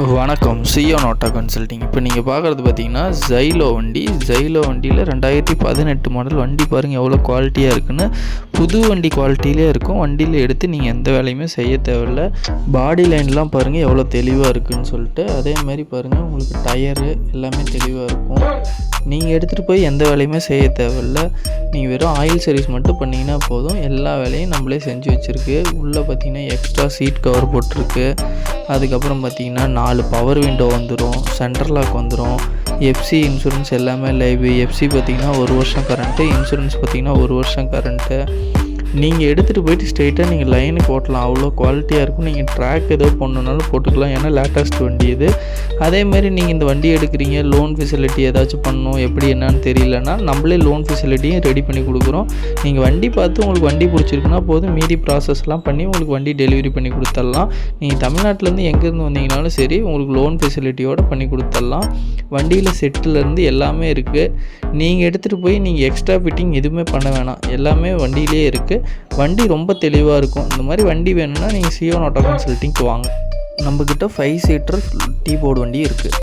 வணக்கம். சியோ NOTA consulting இப்போ நீங்கள் பார்க்குறது பார்த்தீங்கன்னா ஜைலோ வண்டி. ஜைலோ வண்டியில் ரெண்டாயிரத்தி பதினெட்டு மாடல் வண்டி பாருங்கள் எவ்வளோ குவாலிட்டியாக இருக்குன்னு. புது வண்டி குவாலிட்டியிலே இருக்கும். வண்டியில் எடுத்து நீங்கள் எந்த வேலையுமே செய்ய தேவையில்ல. பாடி லைன்லாம் பாருங்கள் எவ்வளோ தெளிவாக இருக்குன்னு சொல்லிட்டு. அதே மாதிரி பாருங்கள் உங்களுக்கு டயரு எல்லாமே தெளிவாக இருக்கும். நீங்கள் எடுத்துகிட்டு போய் எந்த வேலையுமே செய்ய தேவையில்ல. நீங்கள் வெறும் ஆயில் சர்வீஸ் மட்டும் பண்ணிங்கன்னா போதும். எல்லா வேலையும் நம்மளே செஞ்சு வச்சுருக்கு. உள்ளே பார்த்தீங்கன்னா எக்ஸ்ட்ரா சீட் கவர் போட்டிருக்கு. அதுக்கப்புறம் பார்த்தீங்கன்னா நாலு பவர் விண்டோ வந்துடும் சென்டர் லாக் வந்துடும் எஃப்சி இன்சூரன்ஸ் எல்லாமே லைவ் எஃப்சி பார்த்திங்கன்னா ஒரு வருஷம் கரண்ட்டு இன்சூரன்ஸ் பார்த்திங்கன்னா ஒரு வருஷம் கரண்ட்டு நீங்கள் எடுத்துகிட்டு போயிட்டு ஸ்ட்ரெயிட்டாக நீங்கள் லைனுக்கு ஓட்டலாம் அவ்வளோ குவாலிட்டியாக இருக்கும். நீங்கள் ட்ராக் ஏதோ போடணுன்னாலும் போட்டுக்கலாம். ஏன்னா லேட்டஸ்ட் வண்டி இது. அதேமாரி நீங்கள் இந்த வண்டி எடுக்கிறீங்க. லோன் ஃபெசிலிட்டி ஏதாச்சும் பண்ணணும். எப்படி என்னன்னு தெரியலன்னா நம்மளே லோன் ஃபெசிலிட்டியும் ரெடி பண்ணி கொடுக்குறோம். நீங்கள் வண்டி பார்த்து உங்களுக்கு வண்டி பிடிச்சிருக்குன்னா போதும். மீதி ப்ராசஸ்லாம் பண்ணி உங்களுக்கு வண்டி டெலிவரி பண்ணி கொடுத்துடலாம். நீங்கள் தமிழ்நாட்டிலேருந்து எங்கேருந்து வந்தீங்கனாலும் சரி உங்களுக்கு லோன் ஃபெசிலிட்டியோடு பண்ணி கொடுத்துடலாம். வண்டியில் செட்டிலேருந்து எல்லாமே இருக்குது நீங்கள் எடுத்துகிட்டு போய் நீங்கள் எக்ஸ்ட்ரா ஃபிட்டிங் எதுவுமே பண்ண வேணாம். எல்லாமே வண்டியிலே இருக்குது வண்டி ரொம்ப தெளிவாக இருக்கும். இந்த மாதிரி வண்டி வேணும்னா நீங்கள் சியோ ஆட்டோ கன்சல்ட்டிங்க்கு வாங்க. நம்மக்கிட்ட ஃபைவ் சீட்டர் டீ போர்டு வண்டி இருக்குது